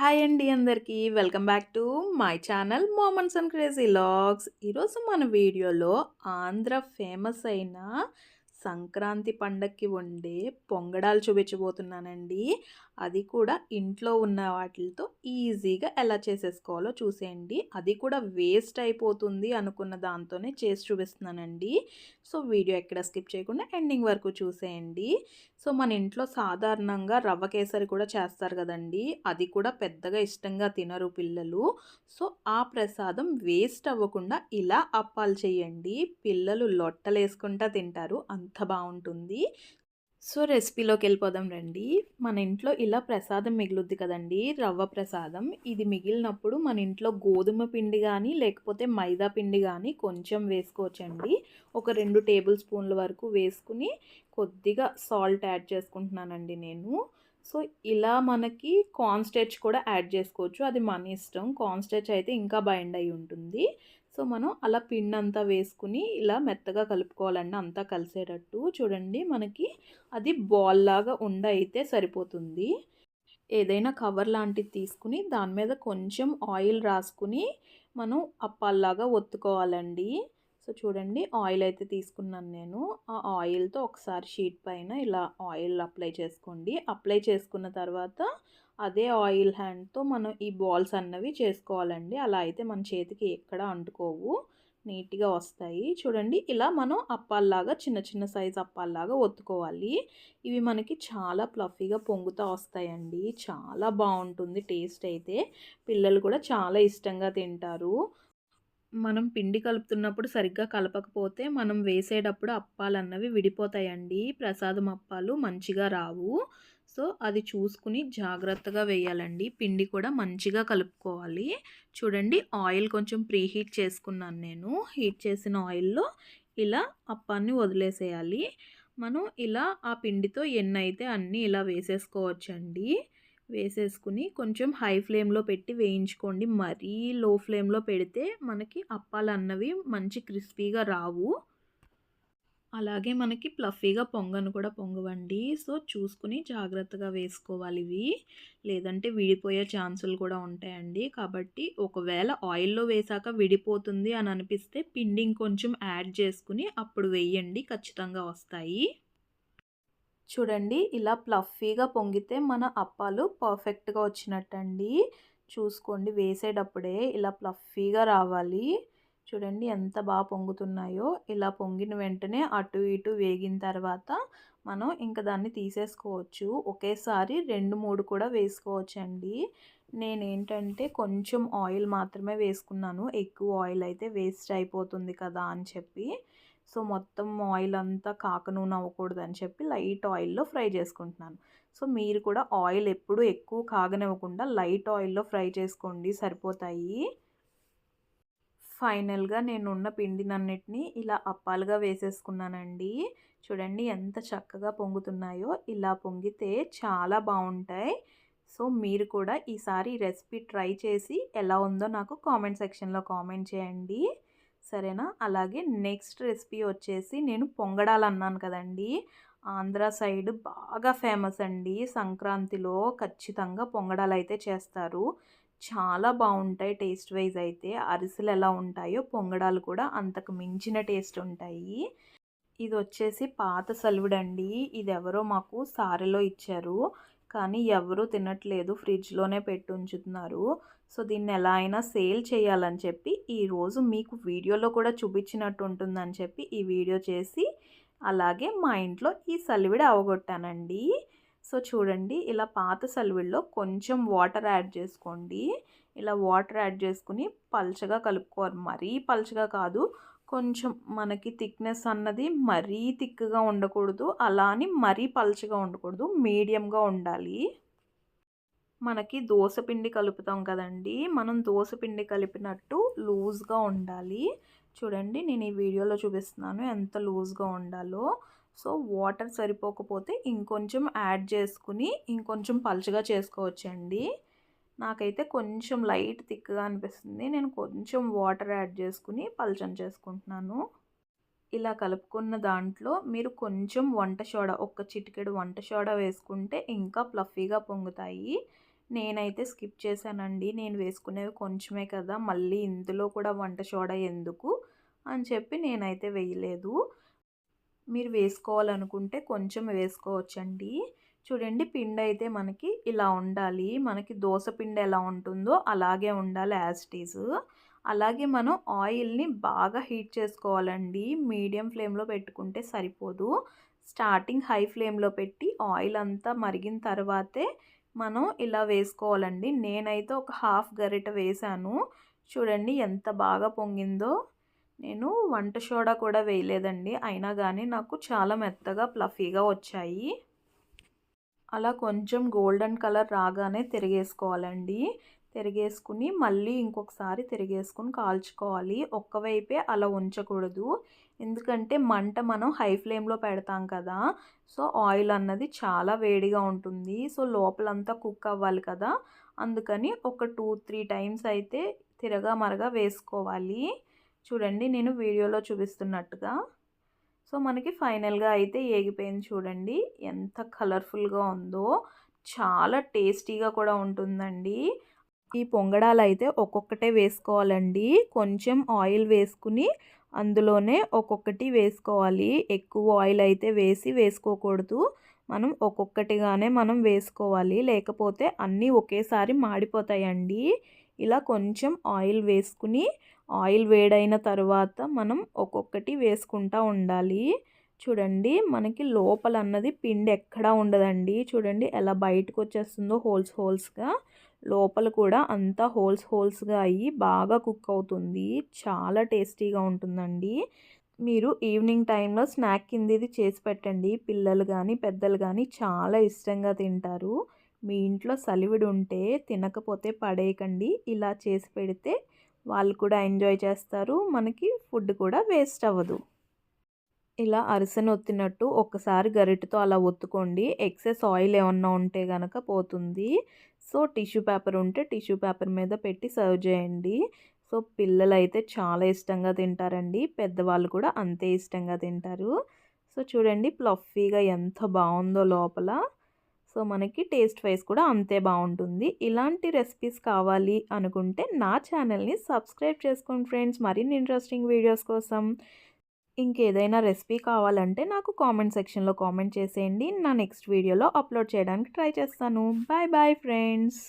Hi అండి అందరికీ. Welcome back to my channel moments and crazy logs. ఈరోజు మన వీడియోలో ఆంధ్ర ఫేమస్ అయిన సంక్రాంతి పండక్కి వండే పొంగడాలు చూపించబోతున్నానండి. అది కూడా ఇంట్లో ఉన్న వాటితో ఈజీగా ఎలా చేసేసుకోవాలో చూసేయండి. అది కూడా వేస్ట్ అయిపోతుంది అనుకున్న దాంతోనే చేసి చూపిస్తున్నానండి. సో వీడియో ఎక్కడ స్కిప్ చేయకుండా ఎండింగ్ వరకు చూసేయండి. సో మన ఇంట్లో సాధారణంగా రవ్వ కేసరి కూడా చేస్తారు కదండి. అది కూడా పెద్దగా ఇష్టంగా తినరు పిల్లలు. సో ఆ ప్రసాదం వేస్ట్ అవ్వకుండా ఇలా అప్పాలు చేయండి. పిల్లలు లొట్టలేసుకుంటా తింటారు. అంత బాగుంటుంది. సో రెసిపీలోకి వెళ్ళిపోదాం రండి. మన ఇంట్లో ఇలా ప్రసాదం మిగులుద్ది కదండి రవ్వ ప్రసాదం. ఇది మిగిలినప్పుడు మన ఇంట్లో గోధుమ పిండి కానీ లేకపోతే మైదా పిండి కానీ కొంచెం వేసుకోవచ్చండి. ఒక రెండు టేబుల్ స్పూన్ల వరకు వేసుకుని కొద్దిగా సాల్ట్ యాడ్ చేసుకుంటున్నానండి నేను. సో ఇలా మనకి కాన్స్టెచ్ కూడా యాడ్ చేసుకోవచ్చు. అది మన ఇష్టం. కాన్స్టెచ్ అయితే ఇంకా బైండ్ అయి ఉంటుంది. సో మనం అలా పిండి అంతా వేసుకుని ఇలా మెత్తగా కలుపుకోవాలండి అంతా కలిసేటట్టు. చూడండి మనకి అది బాల్ లాగా ఉండ అయితే సరిపోతుంది. ఏదైనా కవర్ లాంటిది తీసుకుని దాని మీద కొంచెం ఆయిల్ రాసుకుని మనం అప్పాల్లాగా ఒత్తుకోవాలండి. సో చూడండి ఆయిల్ అయితే తీసుకున్నాను నేను. ఆ ఆయిల్తో ఒకసారి షీట్ పైన ఇలా ఆయిల్ అప్లై చేసుకోండి. అప్లై చేసుకున్న తర్వాత అదే ఆయిల్ హ్యాండ్తో మనం ఈ బాల్స్ అన్నవి చేసుకోవాలండి. అలా అయితే మన చేతికి ఎక్కడ అంటుకోవు. నీట్గా వస్తాయి. చూడండి ఇలా మనం అప్పాల్లాగా చిన్న చిన్న సైజ్ అప్పాల్లాగా ఒత్తుకోవాలి. ఇవి మనకి చాలా ప్లఫీగా పొంగుతూ వస్తాయండి. చాలా బాగుంటుంది టేస్ట్ అయితే. పిల్లలు కూడా చాలా ఇష్టంగా తింటారు. మనం పిండి కలుపుతున్నప్పుడు సరిగ్గా కలపకపోతే మనం వేసేటప్పుడు అప్పాలన్నవి విడిపోతాయండి. ప్రసాదం అప్పాలు మంచిగా రావు. సో అది చూసుకుని జాగ్రత్తగా వేయాలండి. పిండి కూడా మంచిగా కలుపుకోవాలి. చూడండి ఆయిల్ కొంచెం ప్రీ హీట్ చేసుకున్నాను నేను. హీట్ చేసిన ఆయిల్లో ఇలా అప్పాన్ని వదిలేసేయాలి. మనం ఇలా ఆ పిండితో ఎన్ని అయితే అన్నీ ఇలా వేసేసుకోవచ్చండి. వేసేసుకుని కొంచెం హై ఫ్లేమ్లో పెట్టి వేయించుకోండి. మరీ లో ఫ్లేమ్లో పెడితే మనకి అప్పాలు అన్నవి మంచి క్రిస్పీగా రావు. అలాగే మనకి ప్లఫీగా పొంగను కూడా పొంగవండి. సో చూసుకుని జాగ్రత్తగా వేసుకోవాలి ఇవి. లేదంటే విడిపోయే ఛాన్సులు కూడా ఉంటాయండి. కాబట్టి ఒకవేళ ఆయిల్లో వేసాక విడిపోతుంది అని అనిపిస్తే పిండి ఇంకొంచెం యాడ్ చేసుకుని అప్పుడు వేయండి. ఖచ్చితంగా వస్తాయి. చూడండి ఇలా ప్లఫీగా పొంగితే మన అప్పాలు పర్ఫెక్ట్గా వచ్చినట్టండి. చూసుకోండి వేసేటప్పుడే ఇలా ప్లఫీగా రావాలి. చూడండి ఎంత బాగా పొంగుతున్నాయో. ఇలా పొంగిన వెంటనే అటు ఇటు వేగిన తర్వాత మనం ఇంకా దాన్ని తీసేసుకోవచ్చు. ఒకేసారి రెండు మూడు కూడా వేసుకోవచ్చండి. నేనేంటంటే కొంచెం ఆయిల్ మాత్రమే వేసుకున్నాను. ఎక్కువ ఆయిల్ అయితే వేస్ట్ అయిపోతుంది కదా అని చెప్పి. సో మొత్తం ఆయిల్ అంతా కాక నూనె అవ్వకూడదు అని చెప్పి లైట్ ఆయిల్లో ఫ్రై చేసుకుంటున్నాను. సో మీరు కూడా ఆయిల్ ఎప్పుడు ఎక్కువ కాగనివ్వకుండా లైట్ ఆయిల్లో ఫ్రై చేసుకోండి సరిపోతాయి. ఫైనల్గా నేను ఉన్న పిండినన్నిటిని ఇలా అప్పాలుగా వేసేసుకున్నానండి. చూడండి ఎంత చక్కగా పొంగుతున్నాయో. ఇలా పొంగితే చాలా బాగుంటాయి. సో మీరు కూడా ఈసారి రెసిపీ ట్రై చేసి ఎలా ఉందో నాకు కామెంట్ సెక్షన్లో కామెంట్ చేయండి. సరేనా? అలాగే నెక్స్ట్ రెసిపీ వచ్చేసి నేను పొంగడాలు అన్నాను కదండి. ఆంధ్ర సైడ్ బాగా ఫేమస్ అండి. సంక్రాంతిలో ఖచ్చితంగా పొంగడాలు అయితే చేస్తారు. చాలా బాగుంటాయి టేస్ట్ వైజ్ అయితే. అరిసెలు ఎలా ఉంటాయో పొంగడాలు కూడా అంతకు మించిన టేస్ట్ ఉంటాయి. ఇది వచ్చేసి పాత సలువుడండి. ఇది ఎవరో మాకు సారెలో ఇచ్చారు. కానీ ఎవరు తినట్లేదు. ఫ్రిడ్జ్లోనే పెట్టి ఉంచుతున్నారు. సో దీన్ని ఎలా అయినా సేల్ చేయాలని చెప్పి ఈరోజు మీకు వీడియోలో కూడా చూపించినట్టు ఉంటుందని చెప్పి ఈ వీడియో చేసి అలాగే మా ఇంట్లో ఈ సలివిడి అవగొట్టానండి. సో చూడండి ఇలా పాత సలివిడిలో కొంచెం వాటర్ యాడ్ చేసుకోండి. ఇలా వాటర్ యాడ్ చేసుకుని పల్చగా కలుపుకోవాలి. మరీ పల్చగా కాదు కొంచెం మనకి థిక్నెస్ అన్నది మరీ థిక్గా ఉండకూడదు. అలా అని మరీ పల్చగా ఉండకూడదు. మీడియంగా ఉండాలి. మనకి దోసపిండి కలుపుతాం కదండి మనం దోసపిండి కలిపినట్టు లూజ్గా ఉండాలి. చూడండి నేను ఈ వీడియోలో చూపిస్తున్నాను ఎంత లూజ్గా ఉండాలో. సో వాటర్ సరిపోకపోతే ఇంకొంచెం యాడ్ చేసుకుని ఇంకొంచెం పలుచగా చేసుకోవచ్చండి. నాకైతే కొంచెం లైట్ థిక్గా అనిపిస్తుంది. నేను కొంచెం వాటర్ యాడ్ చేసుకుని పల్చం చేసుకుంటున్నాను. ఇలా కలుపుకున్న దాంట్లో మీరు కొంచెం వంట సోడా ఒక చిటికెడు వంట సోడా వేసుకుంటే ఇంకా ప్లఫీగా పొంగుతాయి. నేనైతే స్కిప్ చేశానండి. నేను వేసుకునేవి కొంచెమే కదా మళ్ళీ ఇందులో కూడా వంట సోడా ఎందుకు అని చెప్పి నేనైతే వేయలేదు. మీరు వేసుకోవాలనుకుంటే కొంచెం వేసుకోవచ్చండి. చూడండి పిండి అయితే మనకి ఇలా ఉండాలి. మనకి దోశ పిండి ఎలా ఉంటుందో అలాగే ఉండాలి యాస్టీస్ అలాగే మనం ఆయిల్ని బాగా హీట్ చేసుకోవాలండి. మీడియం ఫ్లేమ్లో పెట్టుకుంటే సరిపోదు. స్టార్టింగ్ హై ఫ్లేమ్లో పెట్టి ఆయిల్ అంతా మరిగిన తర్వాతే మనం ఇలా వేసుకోవాలండి. నేనైతే ఒక హాఫ్ గరిట వేసాను. చూడండి ఎంత బాగా పొంగిందో. నేను వంట సోడా కూడా వేయలేదండి. అయినా కానీ నాకు చాలా మెత్తగా ప్లఫీగా వచ్చాయి. అలా కొంచెం గోల్డెన్ కలర్ రాగానే తిరిగేసుకోవాలండి. తిరిగేసుకుని మళ్ళీ ఇంకొకసారి తిరిగేసుకుని కాల్చుకోవాలి. ఒక్కవైపే అలా ఉంచకూడదు. ఎందుకంటే మంట మనం హై ఫ్లేమ్లో పెడతాం కదా సో ఆయిల్ అన్నది చాలా వేడిగా ఉంటుంది. సో లోపలంతా కుక్ అవ్వాలి కదా. అందుకని ఒక టూ త్రీ టైమ్స్ అయితే తిరగా మరగా వేసుకోవాలి. చూడండి నేను వీడియోలో చూపిస్తున్నట్టుగా. సో మనకి ఫైనల్గా అయితే ఏగిపోయింది చూడండి. ఎంత కలర్ఫుల్గా ఉందో. చాలా టేస్టీగా కూడా ఉంటుందండి. ఈ పొంగడాలు అయితే ఒక్కొక్కటే వేసుకోవాలండి. కొంచెం ఆయిల్ వేసుకుని అందులోనే ఒక్కొక్కటి వేసుకోవాలి. ఎక్కువ ఆయిల్ అయితే వేసి వేసుకోకూడదు. మనం ఒక్కొక్కటిగానే మనం వేసుకోవాలి. లేకపోతే అన్నీ ఒకేసారి మాడిపోతాయండి. ఇలా కొంచెం ఆయిల్ వేసుకుని ఆయిల్ వేడైన తర్వాత మనం ఒక్కొక్కటి వేసుకుంటూ ఉండాలి. చూడండి మనకి లోపల అన్నది పిండి ఎక్కడా ఉండదండి. చూడండి ఎలా బయటకు వచ్చేస్తుందో హోల్స్ హోల్స్గా. లోపల కూడా అంతా హోల్స్ హోల్స్గా అయ్యి బాగా కుక్ అవుతుంది. చాలా టేస్టీగా ఉంటుందండి. మీరు ఈవినింగ్ టైంలో స్నాక్ కింద ఇది చేసి పెట్టండి. పిల్లలు కానీ పెద్దలు కానీ చాలా ఇష్టంగా తింటారు. మీ ఇంట్లో సలివిడి ఉంటే తినకపోతే పడేయకండి. ఇలా చేసి పెడితే వాళ్ళు కూడా ఎంజాయ్ చేస్తారు. మనకి ఫుడ్ కూడా వేస్ట్ అవ్వదు. ఇలా అరిసెను ఒత్తినట్టు ఒక్కసారి గరిటతో అలా ఒత్తుకోండి. ఎక్సెస్ ఆయిల్ ఏమన్నా ఉంటే కనుక పోతుంది. సో టిష్యూ పేపర్ ఉంటే టిష్యూ పేపర్ మీద పెట్టి సర్వ్ చేయండి. సో పిల్లలు అయితే చాలా ఇష్టంగా తింటారండి. పెద్దవాళ్ళు కూడా అంతే ఇష్టంగా తింటారు. సో చూడండి ప్లఫీగా ఎంత బాగుందో లోపల. సో మనకి టేస్ట్ వైజ్ కూడా అంతే బాగుంటుంది. ఇలాంటి రెసిపీస్ కావాలి అనుకుంటే నా ఛానల్ని సబ్స్క్రైబ్ చేసుకోండి ఫ్రెండ్స్. మరిన్ని ఇంట్రెస్టింగ్ వీడియోస్ కోసం ఇంకేదైనా రెసిపీ కావాలంటే నాకు కామెంట్ సెక్షన్లో కామెంట్ చేసేయండి. నా నెక్స్ట్ వీడియోలో అప్లోడ్ చేయడానికి ట్రై చేస్తాను. Bye bye friends.